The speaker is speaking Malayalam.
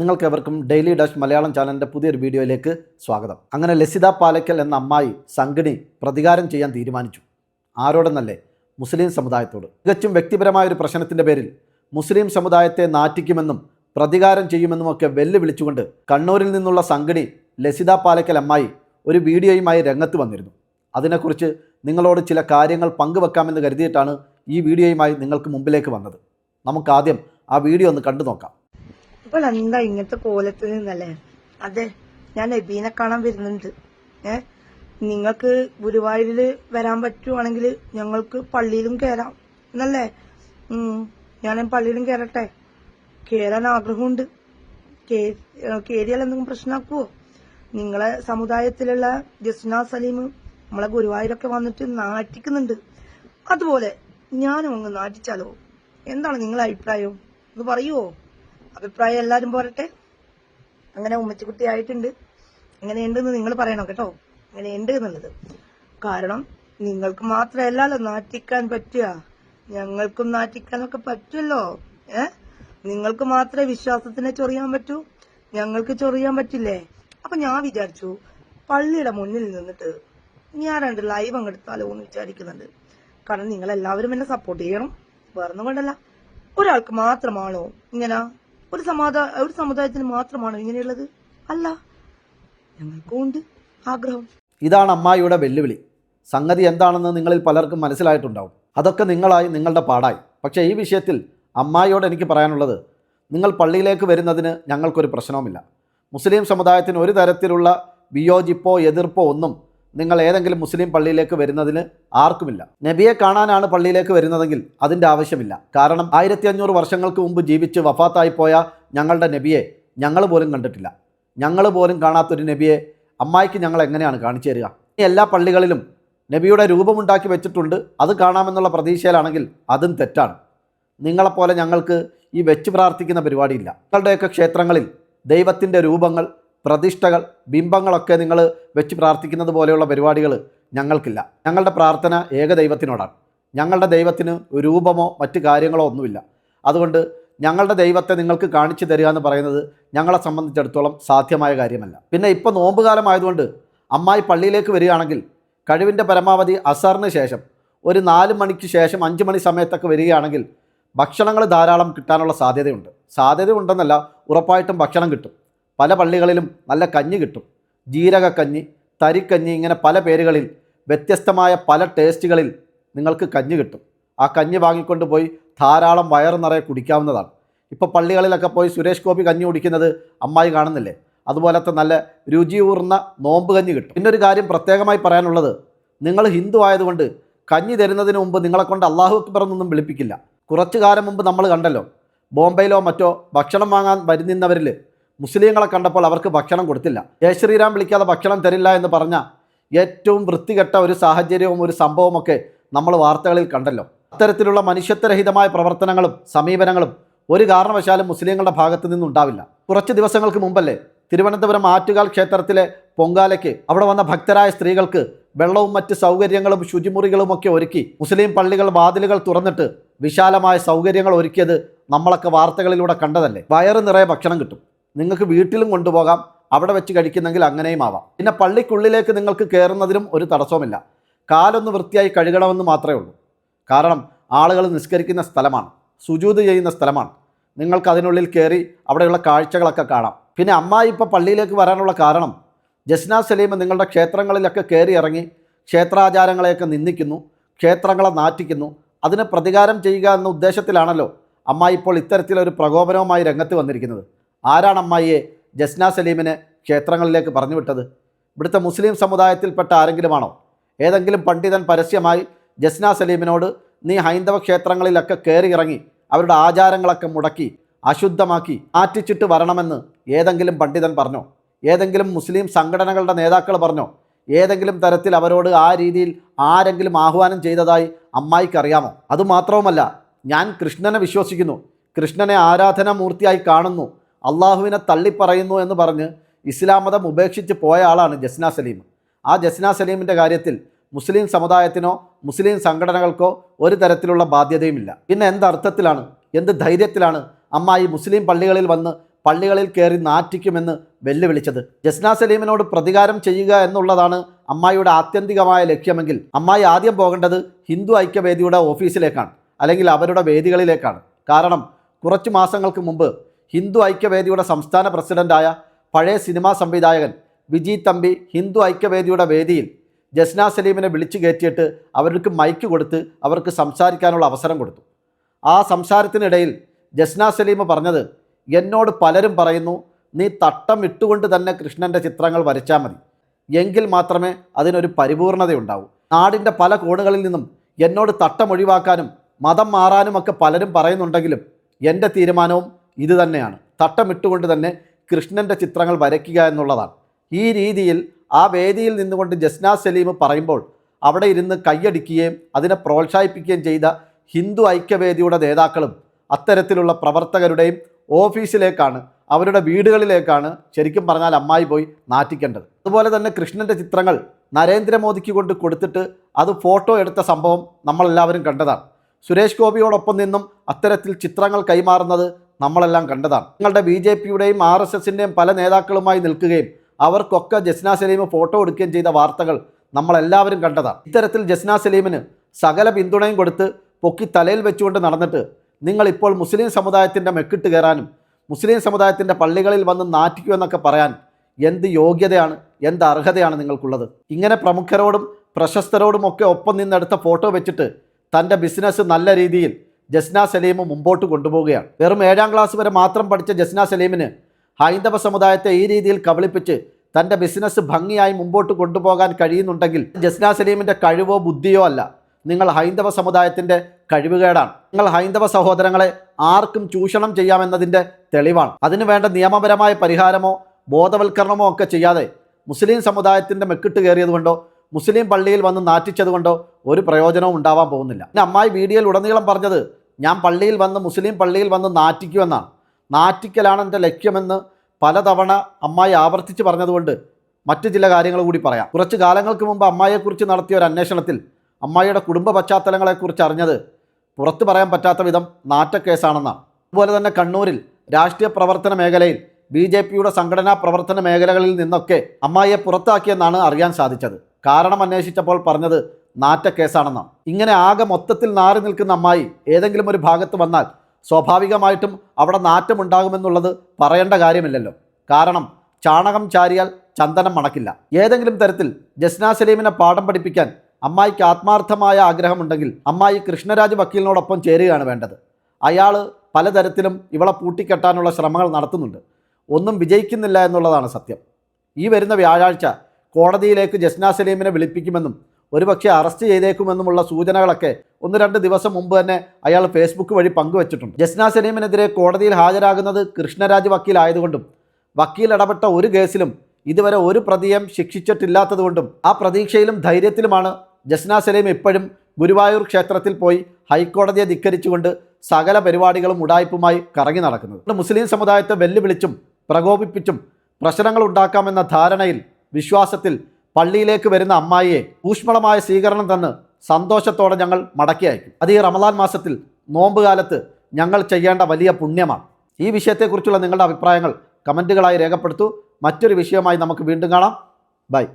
നിങ്ങൾക്കെവർക്കും ഡെയിലി ഡാഷ് മലയാളം ചാനലിന്റെ പുതിയൊരു വീഡിയോയിലേക്ക് സ്വാഗതം. അങ്ങനെ ലസിത പാലക്കൽ എന്ന അമ്മായി സംഘിണി പ്രതികാരം ചെയ്യാൻ തീരുമാനിച്ചു. ആരോടെന്നല്ലേ? മുസ്ലിം സമുദായത്തോട്. തികച്ചും വ്യക്തിപരമായ ഒരു പ്രശ്നത്തിന്റെ പേരിൽ മുസ്ലിം സമുദായത്തെ നാറ്റിക്കുമെന്നും പ്രതികാരം ചെയ്യുമെന്നും ഒക്കെ വെല്ലുവിളിച്ചുകൊണ്ട് കണ്ണൂരിൽ നിന്നുള്ള സംഘിണി ലസിത പാലക്കൽ അമ്മായി ഒരു വീഡിയോയുമായി രംഗത്ത് വന്നിരുന്നു. അതിനെക്കുറിച്ച് നിങ്ങളോട് ചില കാര്യങ്ങൾ പങ്കുവെക്കാമെന്ന് കരുതിയിട്ടാണ് ഈ വീഡിയോയുമായി നിങ്ങൾക്ക് മുമ്പിലേക്ക് വന്നത്. നമുക്കാദ്യം ആ വീഡിയോ ഒന്ന് കണ്ടു നോക്കാം ഇപ്പോൾ എന്താ ഇങ്ങനത്തെ കോലത്തിൽ നിന്നല്ലേ അതെ ഞാൻ നബീനെ കാണാൻ വരുന്നുണ്ട്. ഏ നിങ്ങൾക്ക് ഗുരുവായൂരിൽ വരാൻ പറ്റുവാണെങ്കിൽ ഞങ്ങൾക്ക് പള്ളിയിലും കയറാം എന്നല്ലേ? ഞാൻ പള്ളിയിലും കയറട്ടെ കയറാൻ ആഗ്രഹമുണ്ട്. കേ- ഏ, കേറിയാൽ എന്തെങ്കിലും പ്രശ്നമാക്കുവോ? നിങ്ങളെ സമുദായത്തിലുള്ള ജസ്ന സലീം നമ്മളെ ഗുരുവായൂരൊക്കെ വന്നിട്ട് നാട്ടിക്കുന്നുണ്ട് അതുപോലെ ഞാനും അങ്ങ് നാട്ടിച്ചാലോ എന്താണ് നിങ്ങളെ അഭിപ്രായം? ഒന്ന് പറയുവോ? അഭിപ്രായം എല്ലാരും പോരട്ടെ? അങ്ങനെ ഉമ്മച്ചിക്കുട്ടി ആയിട്ടുണ്ട്. എങ്ങനെയുണ്ടെന്ന് നിങ്ങൾ പറയണം കേട്ടോ. എങ്ങനെയുണ്ട് എന്നുള്ളത്. കാരണം നിങ്ങൾക്ക് മാത്രമല്ലല്ലോ നാറ്റിക്കാൻ പറ്റുക. ഞങ്ങൾക്കും നാറ്റിക്കാനൊക്കെ പറ്റുമല്ലോ ഏ? നിങ്ങൾക്ക് മാത്രമേ വിശ്വാസത്തിനെ ചൊറിയാൻ പറ്റൂ. ഞങ്ങൾക്ക് ചൊറിയാൻ പറ്റില്ലേ? അപ്പൊ ഞാൻ വിചാരിച്ചു പള്ളിയുടെ മുന്നിൽ നിന്നിട്ട് ഞാൻ രണ്ട് ലൈവ് അങ്ങെടുത്താലോ എന്ന് വിചാരിക്കുന്നുണ്ട്. കാരണം നിങ്ങൾ എല്ലാവരും എന്നെ സപ്പോർട്ട് ചെയ്യണം. വേറൊന്നും കൊണ്ടല്ല. ഒരാൾക്ക് മാത്രമാണോ ഇങ്ങനെ ഒരു സമാധാ ഒരു സമുദായത്തിന് മാത്രമാണോ ഇങ്ങനെയുള്ളത്? അല്ല. ഞങ്ങൾക്കും ഉണ്ട് ആഗ്രഹം. ഇതാണ് അമ്മായിയുടെ വെല്ലുവിളി. സംഗതി എന്താണെന്ന് നിങ്ങളിൽ പലർക്കും മനസ്സിലായിട്ടുണ്ടാവും. അതൊക്കെ നിങ്ങളായി നിങ്ങളുടെ പാടായി. പക്ഷേ ഈ വിഷയത്തിൽ അമ്മായിയോട് എനിക്ക് പറയാനുള്ളത് നിങ്ങൾ പള്ളിയിലേക്ക് വരുന്നതിന് ഞങ്ങൾക്കൊരു പ്രശ്നവുമില്ല. മുസ്ലിം സമുദായത്തിന് ഒരു തരത്തിലുള്ള വിയോജിപ്പോ എതിർപ്പോ ഒന്നും നിങ്ങൾ ഏതെങ്കിലും മുസ്ലിം പള്ളിയിലേക്ക് വരുന്നതിന് ആർക്കുമില്ല. നബിയെ കാണാനാണ് പള്ളിയിലേക്ക് വരുന്നതെങ്കിൽ അതിന്റെ ആവശ്യമില്ല. കാരണം ആയിരത്തി അഞ്ഞൂറ് വർഷങ്ങൾക്ക് മുമ്പ് ജീവിച്ച് വഫാത്തായി പോയ ഞങ്ങളുടെ നബിയെ ഞങ്ങൾ പോലും കണ്ടിട്ടില്ല. ഞങ്ങൾ പോലും കാണാത്തൊരു നബിയെ അമ്മായിക്ക് ഞങ്ങൾ എങ്ങനെയാണ് കാണിച്ചു തരിക? എല്ലാ പള്ളികളിലും നബിയുടെ രൂപമുണ്ടാക്കി വെച്ചിട്ടുണ്ട്. അത് കാണാമെന്നുള്ള പ്രതീക്ഷയിലാണെങ്കിൽ അതും തെറ്റാണ്. നിങ്ങളെപ്പോലെ ഞങ്ങൾക്ക് ഈ വെച്ച് പ്രാർത്ഥിക്കുന്ന പരിപാടിയില്ല. നിങ്ങളുടെയൊക്കെ ക്ഷേത്രങ്ങളിൽ ദൈവത്തിന്റെ രൂപങ്ങൾ പ്രതിഷ്ഠകൾ ബിംബങ്ങളൊക്കെ നിങ്ങൾ വെച്ച് പ്രാർത്ഥിക്കുന്നത് പോലെയുള്ള പരിപാടികൾ ഞങ്ങൾക്കില്ല. ഞങ്ങളുടെ പ്രാർത്ഥന ഏകദൈവത്തിനോടാണ്. ഞങ്ങളുടെ ദൈവത്തിന് രൂപമോ മറ്റു കാര്യങ്ങളോ ഒന്നുമില്ല. അതുകൊണ്ട് ഞങ്ങളുടെ ദൈവത്തെ നിങ്ങൾക്ക് കാണിച്ചു തരിക എന്ന് പറയുന്നത് ഞങ്ങളെ സംബന്ധിച്ചിടത്തോളം സാധ്യമായ കാര്യമല്ല. പിന്നെ ഇപ്പോൾ നോമ്പുകാലമായതുകൊണ്ട് അമ്മായി പള്ളിയിലേക്ക് വരികയാണെങ്കിൽ കഴിവിന്റെ പരമാവധി അസറിന് ശേഷം ഒരു നാല് മണിക്ക് ശേഷം അഞ്ച് മണി സമയത്തൊക്കെ വരികയാണെങ്കിൽ ഭക്ഷണങ്ങൾ ധാരാളം കിട്ടാനുള്ള സാധ്യതയുണ്ട്. സാധ്യത ഉണ്ടെന്നല്ല ഉറപ്പായിട്ടും ഭക്ഷണം കിട്ടും. പല പള്ളികളിലും നല്ല കഞ്ഞി കിട്ടും. ജീരകക്കഞ്ഞി തരിക്കഞ്ഞി ഇങ്ങനെ പല പേരുകളിൽ വ്യത്യസ്തമായ പല ടേസ്റ്റുകളിൽ നിങ്ങൾക്ക് കഞ്ഞി കിട്ടും. ആ കഞ്ഞി വാങ്ങിക്കൊണ്ട് പോയി ധാരാളം വയറ് നിറയെ കുടിക്കാവുന്നതാണ്. ഇപ്പോൾ പള്ളികളിലൊക്കെ പോയി സുരേഷ് ഗോപി കഞ്ഞി കുടിക്കുന്നത് അമ്മായി കാണുന്നില്ലേ? അതുപോലത്തെ നല്ല രുചിയൂർന്ന നോമ്പ് കഞ്ഞി കിട്ടും. പിന്നൊരു കാര്യം പ്രത്യേകമായി പറയാനുള്ളത്. നിങ്ങൾ ഹിന്ദു ആയതുകൊണ്ട് കഞ്ഞി തരുന്നതിന് മുമ്പ് നിങ്ങളെ കൊണ്ട് അള്ളാഹു അക്ബർ എന്നൊന്നും വിളിപ്പിക്കില്ല. കുറച്ചു കാലം മുമ്പ് നമ്മൾ കണ്ടല്ലോ ബോംബെയിലോ മറ്റോ ഭക്ഷണം വാങ്ങാൻ വരുന്നവരിൽ മുസ്ലിങ്ങളെ കണ്ടപ്പോൾ അവർക്ക് ഭക്ഷണം കൊടുത്തില്ല. ജയ ശ്രീരാം വിളിക്കാതെ ഭക്ഷണം തരില്ല എന്ന് പറഞ്ഞ ഏറ്റവും വൃത്തികെട്ട ഒരു സാഹചര്യവും ഒരു സംഭവമൊക്കെ നമ്മൾ വാർത്തകളിൽ കണ്ടല്ലോ. അത്തരത്തിലുള്ള മനുഷ്യത്വരഹിതമായ പ്രവർത്തനങ്ങളും സമീപനങ്ങളും ഒരു കാരണവശാലും മുസ്ലിങ്ങളുടെ ഭാഗത്തു നിന്നുണ്ടാവില്ല. കുറച്ച് ദിവസങ്ങൾക്ക് മുമ്പല്ലേ തിരുവനന്തപുരം ആറ്റുകാൽ ക്ഷേത്രത്തിലെ പൊങ്കാലയ്ക്ക് അവിടെ വന്ന ഭക്തരായ സ്ത്രീകൾക്ക് വെള്ളവും മറ്റ് സൗകര്യങ്ങളും ശുചിമുറികളും ഒക്കെ ഒരുക്കി മുസ്ലിം പള്ളികൾ വാതിലുകൾ തുറന്നിട്ട് വിശാലമായ സൗകര്യങ്ങൾ ഒരുക്കിയത് നമ്മളൊക്കെ വാർത്തകളിലൂടെ കണ്ടതല്ലേ? വയറ് നിറയെ ഭക്ഷണം കിട്ടും. നിങ്ങൾക്ക് വീട്ടിലും കൊണ്ടുപോകാം അവിടെ വെച്ച് കഴിക്കുന്നെങ്കിൽ അങ്ങനെയും ആവാം. പിന്നെ പള്ളിക്കുള്ളിലേക്ക് നിങ്ങൾക്ക് കയറുന്നതിനും ഒരു തടസ്സവുമില്ല. കാലൊന്ന് വൃത്തിയായി കഴുകണമെന്ന് മാത്രമേ ഉള്ളൂ. കാരണം ആളുകൾ നിസ്കരിക്കുന്ന സ്ഥലമാണ് സുജൂത് ചെയ്യുന്ന സ്ഥലമാണ്. നിങ്ങൾക്ക് അതിനുള്ളിൽ കയറി അവിടെയുള്ള കാഴ്ചകളൊക്കെ കാണാം. പിന്നെ അമ്മായി ഇപ്പോൾ പള്ളിയിലേക്ക് വരാനുള്ള കാരണം ജസ്ന സലീം നിങ്ങളുടെ ക്ഷേത്രങ്ങളിലൊക്കെ കയറി ഇറങ്ങി ക്ഷേത്രാചാരങ്ങളെയൊക്കെ നിന്ദിക്കുന്നു ക്ഷേത്രങ്ങളെ നാറ്റിക്കുന്നു. അതിന് പ്രതികാരം ചെയ്യുക എന്ന ഉദ്ദേശത്തിലാണല്ലോ അമ്മായി ഇപ്പോൾ ഇത്തരത്തിലൊരു പ്രകോപനവുമായി രംഗത്ത് വന്നിരിക്കുന്നത്. ആരാണ് അമ്മായിയെ ജസ്ന സലീമിനെ ക്ഷേത്രങ്ങളിലേക്ക് പറഞ്ഞു വിട്ടത് ഇവിടുത്തെ മുസ്ലിം സമുദായത്തിൽപ്പെട്ട ആരെങ്കിലുമാണോ? ഏതെങ്കിലും പണ്ഡിതൻ പരസ്യമായി ജസ്ന സലീമിനോട് നീ ഹൈന്ദവ ക്ഷേത്രങ്ങളിലൊക്കെ കയറി ഇറങ്ങി അവരുടെ ആചാരങ്ങളൊക്കെ മുടക്കി അശുദ്ധമാക്കി ആറ്റിച്ചിട്ട് വരണമെന്ന് ഏതെങ്കിലും പണ്ഡിതൻ പറഞ്ഞോ? ഏതെങ്കിലും മുസ്ലിം സംഘടനകളുടെ നേതാക്കൾ പറഞ്ഞോ? ഏതെങ്കിലും തരത്തിൽ അവരോട് ആ രീതിയിൽ ആരെങ്കിലും ആഹ്വാനം ചെയ്തതായി അമ്മായിക്കറിയാമോ? അതുമാത്രവുമല്ല ഞാൻ കൃഷ്ണനെ വിശ്വസിക്കുന്നു. കൃഷ്ണനെ ആരാധനാമൂർത്തിയായി കാണുന്നു. അള്ളാഹുവിനെ തള്ളിപ്പറയുന്നു എന്ന് പറഞ്ഞ് ഇസ്ലാം മതം ഉപേക്ഷിച്ച് പോയ ആളാണ് ജസ്ന സലീം. ആ ജസ്ന സലീമിന്റെ കാര്യത്തിൽ മുസ്ലിം സമുദായത്തിനോ മുസ്ലിം സംഘടനകൾക്കോ ഒരു തരത്തിലുള്ള ബാധ്യതയുമില്ല. പിന്നെ എന്തർത്ഥത്തിലാണ് എന്ത് ധൈര്യത്തിലാണ് അമ്മായി മുസ്ലിം പള്ളികളിൽ വന്ന് പള്ളികളിൽ കയറി നാറ്റിക്കുമെന്ന് വെല്ലുവിളിച്ചത്? ജസ്ന സലീമിനോട് പ്രതികാരം ചെയ്യുക എന്നുള്ളതാണ് അമ്മായിയുടെ ആത്യന്തികമായ ലക്ഷ്യമെങ്കിൽ അമ്മായി ആദ്യം പോകേണ്ടത് ഹിന്ദു ഐക്യവേദിയുടെ ഓഫീസിലേക്കാണ് അല്ലെങ്കിൽ അവരുടെ വേദികളിലേക്കാണ്. കാരണം കുറച്ച് മാസങ്ങൾക്ക് മുമ്പ് ഹിന്ദു ഐക്യവേദിയുടെ സംസ്ഥാന പ്രസിഡന്റായ പഴയ സിനിമാ സംവിധായകൻ വിജി തമ്പി ഹിന്ദു ഐക്യവേദിയുടെ വേദിയിൽ ജസ്ന സലീമിനെ വിളിച്ചു കയറ്റിയിട്ട് അവർക്ക് മൈക്ക് കൊടുത്ത് അവർക്ക് സംസാരിക്കാനുള്ള അവസരം കൊടുത്തു. ആ സംസാരത്തിനിടയിൽ ജസ്ന സലീം പറഞ്ഞത് എന്നോട് പലരും പറയുന്നു നീ തട്ടം ഇട്ടുകൊണ്ട് തന്നെ കൃഷ്ണന്റെ ചിത്രങ്ങൾ വരച്ചാൽ മതി. എങ്കിൽ മാത്രമേ അതിനൊരു പരിപൂർണതയുണ്ടാവൂ. നാടിന്റെ പല കോണുകളിൽ നിന്നും എന്നോട് തട്ടം ഒഴിവാക്കാനും മതം മാറാനുമൊക്കെ പലരും പറയുന്നുണ്ടെങ്കിലും എന്റെ തീരുമാനവും ഇത് തന്നെയാണ്. തട്ടമിട്ടുകൊണ്ട് തന്നെ കൃഷ്ണന്റെ ചിത്രങ്ങൾ വരയ്ക്കുക എന്നുള്ളതാണ്. ഈ രീതിയിൽ ആ വേദിയിൽ നിന്നുകൊണ്ട് ജസ്ന സലീം പറയുമ്പോൾ അവിടെ ഇരുന്ന് കൈയടിക്കുകയും അതിനെ പ്രോത്സാഹിപ്പിക്കുകയും ചെയ്ത ഹിന്ദു ഐക്യവേദിയുടെ നേതാക്കളും അത്തരത്തിലുള്ള പ്രവർത്തകരുടെയും ഓഫീസിലേക്കാണ് അവരുടെ വീടുകളിലേക്കാണ് ശരിക്കും പറഞ്ഞാൽ അമ്മായി പോയി നാറ്റിക്കേണ്ടത്. അതുപോലെ തന്നെ കൃഷ്ണന്റെ ചിത്രങ്ങൾ നരേന്ദ്രമോദിക്ക് കൊണ്ട് കൊടുത്തിട്ട് അത് ഫോട്ടോ എടുത്ത സംഭവം നമ്മളെല്ലാവരും കണ്ടതാണ്. സുരേഷ് ഗോപിയോടൊപ്പം നിന്നും അത്തരത്തിൽ ചിത്രങ്ങൾ കൈമാറുന്നത് നമ്മളെല്ലാം കണ്ടതാണ്. നിങ്ങളുടെ ബി ജെ പിയുടെയും ആർ എസ് എസിന്റെയും പല നേതാക്കളുമായി നിൽക്കുകയും അവർക്കൊക്കെ ജസ്ന സലീം ഫോട്ടോ എടുക്കുകയും ചെയ്ത വാർത്തകൾ നമ്മളെല്ലാവരും കണ്ടതാണ്. ഇത്തരത്തിൽ ജസ്ന സലീമിന് സകല പിന്തുണയും കൊടുത്ത് പൊക്കി തലയിൽ വെച്ചുകൊണ്ട് നടന്നിട്ട് നിങ്ങളിപ്പോൾ മുസ്ലിം സമുദായത്തിന്റെ മെക്കിട്ട് കയറാനും മുസ്ലിം സമുദായത്തിന്റെ പള്ളികളിൽ വന്ന് നാറ്റിക്കുമെന്നൊക്കെ പറയാൻ എന്ത് യോഗ്യതയാണ് എന്ത് അർഹതയാണ് നിങ്ങൾക്കുള്ളത്? ഇങ്ങനെ പ്രമുഖരോടും പ്രശസ്തരോടും ഒക്കെ ഒപ്പം നിന്നെടുത്ത ഫോട്ടോ വെച്ചിട്ട് തന്റെ ബിസിനസ് നല്ല രീതിയിൽ ജസ്ന സലീം മുമ്പോട്ട് കൊണ്ടുപോവുകയാണ്. വെറും ഏഴാം ക്ലാസ് വരെ മാത്രം പഠിച്ച ജസ്ന സലീമിന് ഹൈന്ദവ സമുദായത്തെ ഈ രീതിയിൽ കബളിപ്പിച്ച് തന്റെ ബിസിനസ് ഭംഗിയായി മുമ്പോട്ട് കൊണ്ടുപോകാൻ കഴിയുന്നുണ്ടെങ്കിൽ ജസ്ന സലീമിന്റെ കഴിവോ ബുദ്ധിയോ അല്ല. നിങ്ങൾ ഹൈന്ദവ സമുദായത്തിന്റെ കഴിവുകേടാണ്. നിങ്ങൾ ഹൈന്ദവ സഹോദരങ്ങളെ ആർക്കും ചൂഷണം ചെയ്യാമെന്നതിന്റെ തെളിവാണ്. അതിനു വേണ്ട നിയമപരമായ പരിഹാരമോ ബോധവൽക്കരണമോ ഒക്കെ ചെയ്യാതെ മുസ്ലിം സമുദായത്തിന്റെ മെക്കിട്ട് കയറിയതുകൊണ്ടോ മുസ്ലിം പള്ളിയിൽ വന്ന് നാറ്റിച്ചതുകൊണ്ടോ ഒരു പ്രയോജനവും ഉണ്ടാവാൻ പോകുന്നില്ല. പിന്നെ അമ്മായി വീഡിയോയിൽ ഉടനീളം പറഞ്ഞത് ഞാൻ പള്ളിയിൽ വന്ന് മുസ്ലിം പള്ളിയിൽ വന്ന് നാറ്റിക്കുമെന്നാണ് നാറ്റിക്കലാണ് എന്റെ ലക്ഷ്യമെന്ന് പലതവണ അമ്മായി ആവർത്തിച്ച് പറഞ്ഞതുകൊണ്ട് മറ്റ് ചില കാര്യങ്ങൾ കൂടി പറയാം. കുറച്ച് കാലങ്ങൾക്ക് മുമ്പ് അമ്മായിയെക്കുറിച്ച് നടത്തിയ ഒരു അന്വേഷണത്തിൽ അമ്മായിയുടെ കുടുംബ പശ്ചാത്തലങ്ങളെക്കുറിച്ച് അറിഞ്ഞത് പുറത്തു പറയാൻ പറ്റാത്ത വിധം നാറ്റക്കേസാണെന്നാണ്. അതുപോലെ തന്നെ കണ്ണൂരിൽ രാഷ്ട്രീയ പ്രവർത്തന മേഖലയിൽ ബി ജെ പിയുടെ സംഘടനാ പ്രവർത്തന മേഖലകളിൽ നിന്നൊക്കെ അമ്മായിയെ പുറത്താക്കിയെന്നാണ് അറിയാൻ സാധിച്ചത്. കാരണം അന്വേഷിച്ചപ്പോൾ പറഞ്ഞത് നാറ്റക്കേസാണെന്നാണ് ഇങ്ങനെ ആകെ മൊത്തത്തിൽ നാറി നിൽക്കുന്ന അമ്മായി ഏതെങ്കിലും ഒരു ഭാഗത്ത് വന്നാൽ സ്വാഭാവികമായിട്ടും അവിടെ നാറ്റമുണ്ടാകുമെന്നുള്ളത് പറയേണ്ട കാര്യമില്ലല്ലോ. കാരണം ചാണകം ചാരിയാൽ ചന്ദനം മണക്കില്ല. ഏതെങ്കിലും തരത്തിൽ ജസ്ന സലീമിനെ പാഠം പഠിപ്പിക്കാൻ അമ്മായിക്ക് ആത്മാർത്ഥമായ ആഗ്രഹമുണ്ടെങ്കിൽ അമ്മായി കൃഷ്ണരാജ് വക്കീലിനോടൊപ്പം ചേരുകയാണ് വേണ്ടത്. അയാൾ പലതരത്തിലും ഇവളെ പൂട്ടിക്കെട്ടാനുള്ള ശ്രമങ്ങൾ നടത്തുന്നുണ്ട്. ഒന്നും വിജയിക്കുന്നില്ല എന്നുള്ളതാണ് സത്യം. ഈ വരുന്ന വ്യാഴാഴ്ച കോടതിയിലേക്ക് ജസ്ന സലീമിനെ വിളിപ്പിക്കുമെന്നും ഒരുപക്ഷെ അറസ്റ്റ് ചെയ്തേക്കുമെന്നുമുള്ള സൂചനകളൊക്കെ ഒന്ന് രണ്ട് ദിവസം മുമ്പ് തന്നെ അയാൾ ഫേസ്ബുക്ക് വഴി പങ്കുവച്ചിട്ടുണ്ട്. ജസ്ന സലീമിനെതിരെ കോടതിയിൽ ഹാജരാകുന്നത് കൃഷ്ണരാജ് വക്കീലായതുകൊണ്ടും വക്കീൽ ഇടപെട്ട ഒരു കേസിലും ഇതുവരെ ഒരു പ്രതിയും ശിക്ഷിച്ചിട്ടില്ലാത്തതുകൊണ്ടും ആ പ്രതീക്ഷയിലും ധൈര്യത്തിലുമാണ് ജസ്ന സലീം ഇപ്പോഴും ഗുരുവായൂർ ക്ഷേത്രത്തിൽ പോയി ഹൈക്കോടതിയെ ധിക്കരിച്ചുകൊണ്ട് സകല പരിപാടികളും ഉടായ്പുമായി കറങ്ങി നടക്കുന്നത്. മുസ്ലിം സമുദായത്തെ വെല്ലുവിളിച്ചും പ്രകോപിപ്പിച്ചും പ്രശ്നങ്ങൾ ഉണ്ടാക്കാമെന്ന ധാരണയിൽ വിശ്വാസത്തിൽ പള്ളിയിലേക്ക് വരുന്ന അമ്മായിയെ ഊഷ്മളമായ സ്വീകരണം തന്ന് സന്തോഷത്തോടെ ഞങ്ങൾ മടക്കി അയക്കും. അത് ഈ റമദാൻ മാസത്തിൽ നോമ്പ് കാലത്ത് ഞങ്ങൾ ചെയ്യേണ്ട വലിയ പുണ്യമാണ്. ഈ വിഷയത്തെക്കുറിച്ചുള്ള നിങ്ങളുടെ അഭിപ്രായങ്ങൾ കമന്റുകളായി രേഖപ്പെടുത്തൂ. മറ്റൊരു വിഷയമായി നമുക്ക് വീണ്ടും കാണാം. ബൈ.